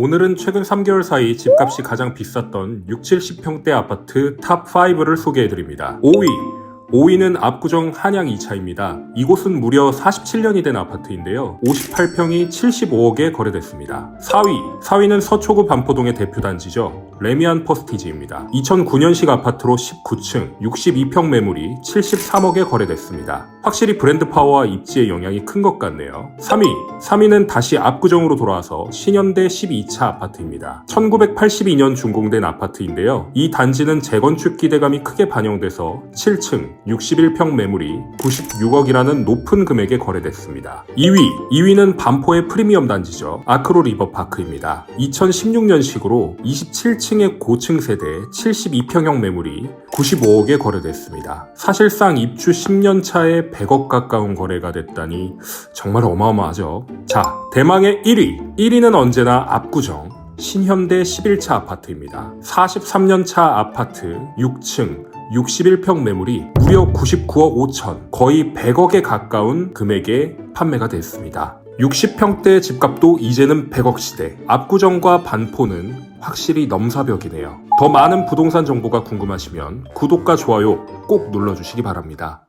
오늘은 최근 3개월 사이 집값이 가장 비쌌던 6, 70평대 아파트 탑5를 소개해드립니다. 5위. 5위는 압구정 한양 2차입니다. 이곳은 무려 47년이 된 아파트인데요. 58평이 75억에 거래됐습니다. 4위. 4위는 서초구 반포동의 대표 단지죠. 레미안 퍼스티지입니다. 2009년식 아파트로 19층, 62평 매물이 73억에 거래됐습니다. 확실히 브랜드 파워와 입지의 영향이 큰 것 같네요. 3위. 3위는 다시 압구정으로 돌아와서 신현대 12차 아파트입니다. 1982년 준공된 아파트인데요. 이 단지는 재건축 기대감이 크게 반영돼서 7층, 61평 매물이 96억이라는 높은 금액에 거래됐습니다. 2위. 2위는 반포의 프리미엄 단지죠. 아크로 리버파크입니다. 2016년식으로 27층의 고층 세대 72평형 매물이 95억에 거래됐습니다. 사실상 입주 10년 차에 100억 가까운 거래가 됐다니 정말 어마어마하죠. 자, 대망의 1위. 1위는 언제나 압구정. 신현대 11차 아파트입니다. 43년 차 아파트 6층 61평 매물이 무려 99억 5천, 거의 100억에 가까운 금액에 판매가 됐습니다. 60평대 집값도 이제는 100억 시대. 압구정과 반포는 확실히 넘사벽이네요. 더 많은 부동산 정보가 궁금하시면 구독과 좋아요 꼭 눌러주시기 바랍니다.